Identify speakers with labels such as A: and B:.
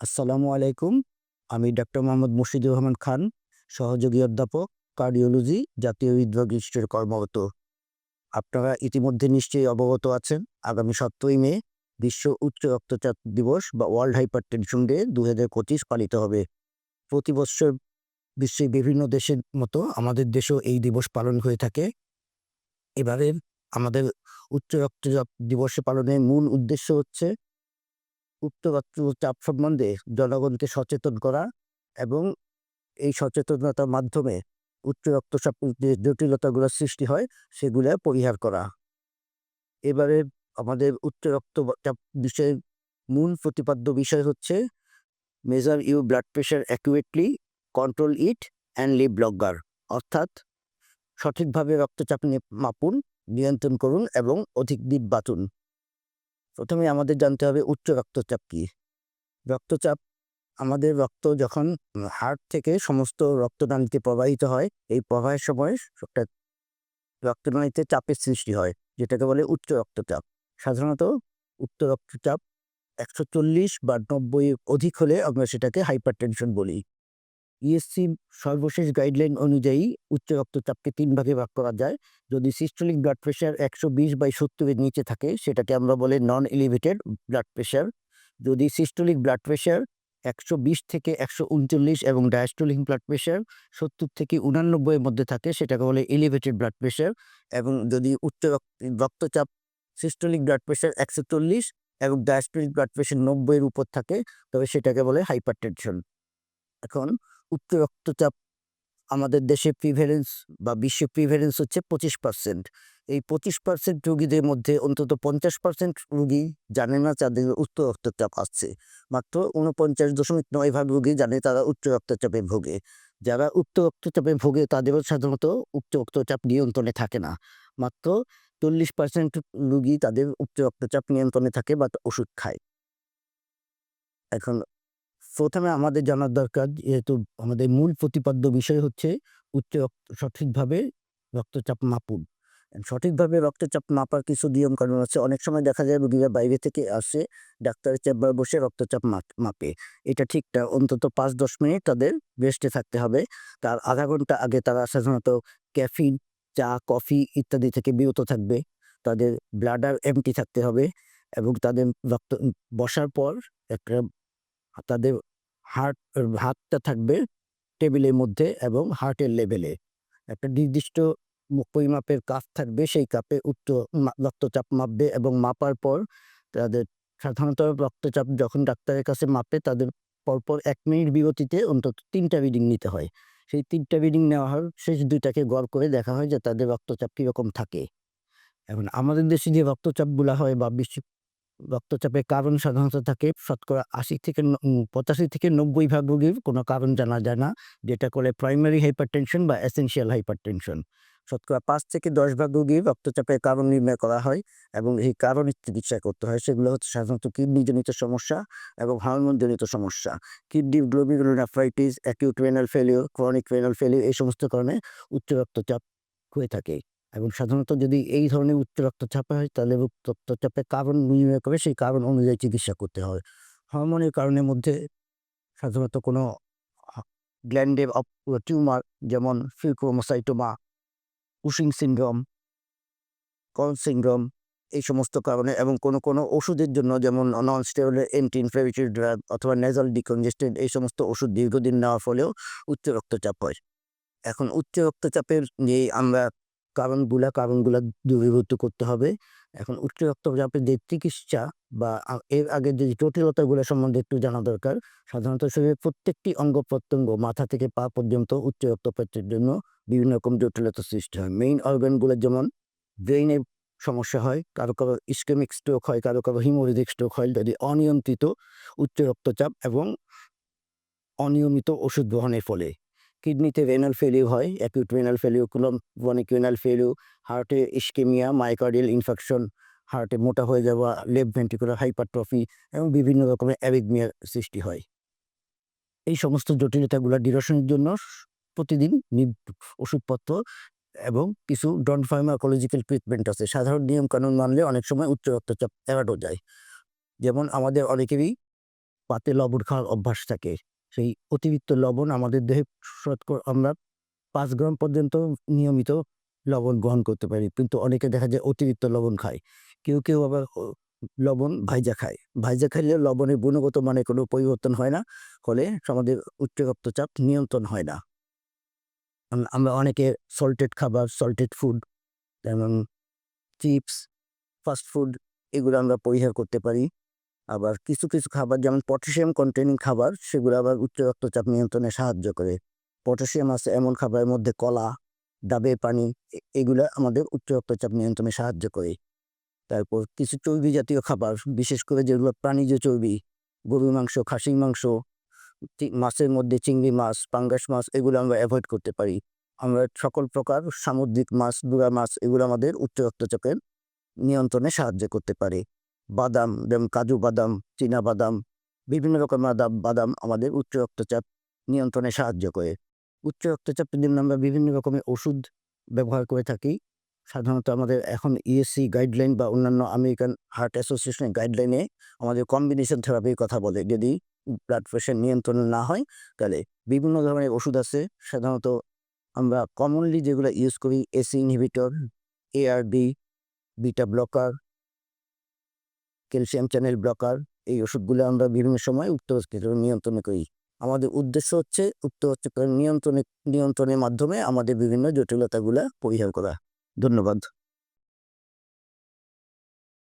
A: আসসালামু আলাইকুম। আমি ডাক্তার মোহাম্মদ মুর্শিদুর রহমান খান, সহযোগী অধ্যাপক, কার্ডিওলজি, জাতীয় হৃদরোগ ইনস্টিটিউটে কর্মরত। আপনারা ইতিমধ্যে নিশ্চয়ই অবগত আছেন, আগামী সতেরোই মে বিশ্ব উচ্চ রক্তচাপ দিবস বা ওয়ার্ল্ড হাইপার টেনশন ডে দু হাজার পঁচিশ পালিত হবে। প্রতি বছর বিশ্বের বিভিন্ন দেশের মতো আমাদের দেশেও এই দিবস পালন হয়ে থাকে। এবারে আমাদের উচ্চ রক্তচাপ দিবসে পালনের মূল উদ্দেশ্য হচ্ছে উচ্চ চাপ সম্বন্ধে জনগণকে সচেতন করা এবং এই সচেতনতার মাধ্যমে উচ্চ রক্তচাপ যে জটিলতাগুলো সৃষ্টি হয়, সেগুলো পরিহার করা। এবারে আমাদের উচ্চ রক্তচাপ বিষয়ের মূল প্রতিপাদ্য বিষয় হচ্ছে measure you blood pressure accurately control it and live blogger অর্থাৎ সঠিকভাবে রক্তচাপ মাপুন, নিয়ন্ত্রণ করুন এবং অধিক দিন বাঁচুন। প্রথমে আমাদের জানতে হবে উচ্চ রক্তচাপ কী। রক্তচাপ, আমাদের রক্ত যখন হার্ট থেকে সমস্ত রক্তনালীতে প্রবাহিত হয়, এই প্রবাহের সময় একটা রক্তনালীতে চাপের সৃষ্টি হয়, যেটাকে বলে উচ্চ রক্তচাপ। সাধারণত উচ্চ রক্তচাপ একশো চল্লিশ বা নব্বই অধিক হলে আমরা সেটাকে হাইপার বলি। ইএসসি সর্বশেষ গাইডলাইন অনুযায়ী উচ্চ রক্তচাপকে তিন ভাগে ভাগ করা যায়। যদি সিস্টোলিক ব্লাড প্রেশার একশো বিশ বাই সত্তরের নিচে থাকে, সেটাকে আমরা বলে নন এলিভেটেড ব্লাড প্রেশার যদি সিস্টোলিক ব্লাড প্রেশার একশো বিশ থেকে একশো উনচল্লিশ এবং ডায়াস্টোলিক ব্লাড প্রেশার সত্তর থেকে উনানব্বইয়ের মধ্যে থাকে, সেটাকে বলে এলিভেটেড ব্লাড প্রেশার এবং যদি উচ্চ রক্ত- রক্তচাপ সিস্টোলিক ব্লাড প্রেশার একশো চল্লিশ এবং ডায়াস্টোলিক ব্লাড প্রেশার নব্বইয়ের উপর থাকে, তবে সেটাকে বলে হাইপার এখন উচ্চ রক্তচাপ আমাদের দেশে প্রিভেলেন্স বা বিশ্বে প্রিভেলেন্স হচ্ছে পঁচিশ পার্সেন্ট এই পঁচিশ পার্সেন্ট রুগীদের মধ্যে অন্তত পঞ্চাশ পার্সেন্ট রুগী জানে না তাদের উচ্চ রক্তচাপ আসছে মাত্র উনপঞ্চাশ দশমিক নয় ভাগ রুগী জানে তারা উচ্চ রক্তচাপে ভোগে। যারা উচ্চ রক্তচাপে ভোগে তাদেরও সাধারণত উচ্চ রক্তচাপ নিয়ন্ত্রণে থাকে না। মাত্র চল্লিশ পার্সেন্ট রুগী তাদের উচ্চ রক্তচাপ নিয়ন্ত্রণে থাকে বা ওষুধ খায়। এখন প্রথমে আমাদের জানার দরকার, যেহেতু আমাদের মূল প্রতিপাদ্য বিষয় হচ্ছে উচ্চ রক্ত, সঠিকভাবে রক্তচাপ মাপুন। সঠিকভাবে রক্তচাপ মাপার কিছু নিয়ম কানুন আছে। অনেক সময় দেখা যায় রোগীরা বাইরে থেকে আসে, ডাক্তারের চেম্বার বসে রক্তচাপ মাপ- এটা ঠিক না। অন্তত পাঁচ দশ মিনিট তাদের রেস্টে থাকতে হবে। তার আধা ঘণ্টা আগে তারা সাধারণত ক্যাফিন, চা, কফি ইত্যাদি থেকে বিরত থাকবে। তাদের ব্লাডার এমটি থাকতে হবে এবং তাদের রক্ত, বসার পর একটা তাদের হার্ট, হাতটা থাকবে টেবিলের মধ্যে এবং হার্টের লেভেলে একটা নির্দিষ্ট পরিমাপের কাপ থাকবে, সেই কাপে উচ্চ রক্তচাপ মাপবে এবং মাপার পর তাদের সাধারণত রক্তচাপ যখন ডাক্তারের কাছে মাপে তাদের পরপর এক মিনিট বিরতিতে অন্তত তিনটা রিডিং নিতে হয়। সেই তিনটা রিডিং নেওয়া হয়, শেষ দুইটাকে গড় করে দেখা হয় যে তাদের রক্তচাপ কীরকম থাকে। এখন আমাদের দেশে যে রক্তচাপগুলা হয় বা বিশ্ব রক্তচাপের কারণ সাধারণত থাকে শতকরা আশি থেকে পঁচাশি থেকে নব্বই ভাগ রোগীর কোনো কারণ জানা যায় না, যেটা করে প্রাইমারি হাইপার টেনশন বা এসেনশিয়াল হাইপার টেনশন শতকরা পাঁচ থেকে দশ ভাগ রোগীর রক্তচাপের কারণ নির্ণয় করা হয় এবং এই কারণের চিকিৎসা করতে হয়। সেগুলো হচ্ছে সাধারণত কিডনিজনিত সমস্যা এবং হরমোনজনিত সমস্যা। Kidney glomerulonephritis acute renal failure chronic renal failure এই সমস্ত কারণে উচ্চ রক্তচাপ হয়ে থাকে। এবং সাধারণত যদি এই ধরনের উচ্চ রক্তচাপ হয়, তাহলে রক্তচাপের কারণ নির্ণয় করে সেই কারণ অনুযায়ী চিকিৎসা করতে হয়। হরমোনের কারণের মধ্যে সাধারণত কোনো গ্ল্যান্ডের টিউমার যেমন pheochromocytoma Cushing syndrome Conn syndrome এই সমস্ত কারণে এবং কোনো কোনো ওষুধের জন্য যেমন non steroid anti inflammatory drug অথবা নেজাল ডিকনজেস্টেন্ট এই সমস্ত ওষুধ দীর্ঘদিন নেওয়ার ফলেও উচ্চ রক্তচাপ হয়। এখন উচ্চ রক্তচাপের যে আমরা কারণগুলা কারণগুলা দূরীভূত করতে হবে। এখন উচ্চ রক্তচাপের যে চিকিৎসা বা এর আগে যে জটিলতাগুলো সম্বন্ধে একটু জানা দরকার, সাধারণত শরীরের প্রত্যেকটি অঙ্গ প্রত্যঙ্গ মাথা থেকে পা পর্যন্ত উচ্চ রক্তপাতের জন্য বিভিন্ন রকম জটিলতা সৃষ্টি হয়। মেইন অর্গানগুলো যেমন ব্রেইনের সমস্যা হয়, কারও কারও ইস্কেমিক স্ট্রোক হয়, কারও কারও হিমোরিদিক স্ট্রোক হয়, যদি অনিয়ন্ত্রিত উচ্চ রক্তচাপ এবং অনিয়মিত ওষুধ গ্রহণের ফলে। কিডনিতে রেনাল ফেলিউ হয় acute renal failure chronic renal failure হার্টে ইস্কেমিয়া মাইকার্ডিয়াল ইনফেকশন হার্টে মোটা হয়ে যাওয়া লেফট ভেন্ট্রিকুলার হাইপারট্রফি এবং বিভিন্ন রকমের অ্যারিথমিয়ার সৃষ্টি হয়। এই সমস্ত জটিলতাগুলো নিরসনের জন্য প্রতিদিন ওষুধপত্র এবং কিছু ডন ফার্মাকোলজিক্যাল ট্রিটমেন্ট আছে। সাধারণ নিয়ম কানুন মানলে অনেক সময় উচ্চ রক্তচাপ এড়ানো যায়। যেমন আমাদের অনেকেরই পাতে লবণ খাওয়ার অভ্যাস থাকে। সেই অতিরিক্ত লবণ আমাদের দেহে আমরা পাঁচ গ্রাম পর্যন্ত নিয়মিত লবণ গ্রহণ করতে পারি। কিন্তু অনেকে দেখা যায় অতিরিক্ত লবণ খায়। কেউ কেউ আবার লবণ ভাইজা খায়। ভাইজা খাইলে লবণের গুণগত মানে কোনো পরিবর্তন হয় না। ফলে আমাদের উচ্চ রক্তচাপ নিয়ন্ত্রণ হয় না। আমরা অনেকে সল্টেড খাবার সল্টেড ফুড যেমন চিপস ফাস্ট ফুড এগুলো আমরা পরিহার করতে পারি। আবার কিছু কিছু খাবার যেমন পটাশিয়াম কন্টেনিং খাবার, সেগুলো আবার উচ্চ রক্তচাপ নিয়ন্ত্রণে সাহায্য করে। পটাশিয়াম আছে এমন খাবারের মধ্যে কলা, ডাবের পানি এগুলো আমাদের উচ্চ রক্তচাপ নিয়ন্ত্রণে সাহায্য করে। তারপর কিছু চর্বি জাতীয় খাবার, বিশেষ করে যেগুলো প্রাণীজ চর্বি, গরুর মাংস, খাসির মাংস মাছের মধ্যে চিংড়ি মাছ, পাঙ্গাস মাছ, এগুলো আমরা অ্যাভয়েড করতে পারি। আমরা সকল প্রকার সামুদ্রিক মাছ ডুরা মাছ, এগুলো আমাদের উচ্চ রক্তচাপের নিয়ন্ত্রণে সাহায্য করতে পারে। বাদাম, যেমন কাজু বাদাম, চীনা বাদাম, বিভিন্ন রকম বাদাম বাদাম আমাদের উচ্চ রক্তচাপ নিয়ন্ত্রণে সাহায্য করে। উচ্চ রক্তচাপের জন্য আমরা বিভিন্ন রকমের ওষুধ ব্যবহার করে থাকি, সাধারণত আমাদের এখন ইএসসি গাইডলাইন বা অন্যান্য আমেরিকান হার্ট অ্যাসোসিয়েশনের গাইডলাইনে আমাদের কম্বিনেশন থেরাপির কথা বলে। যদি ব্লাড প্রেশার নিয়ন্ত্রণ না হয়, তাহলে বিভিন্ন ধরনের ওষুধ আছে। সাধারণত আমরা কমনলি যেগুলো ইউজ করি ACE inhibitor ARD beta blocker calcium channel blocker, এই ওষুধগুলো আমরা বিভিন্ন সময় উক্ত রক্তচাপ নিয়ন্ত্রণ করি। আমাদের উদ্দেশ্য হচ্ছে, উক্ত রক্তচাপ নিয়ন্ত্রণে, নিয়ন্ত্রণের মাধ্যমে আমাদের বিভিন্ন জটিলতাগুলো পরিহার করা। ধন্যবাদ।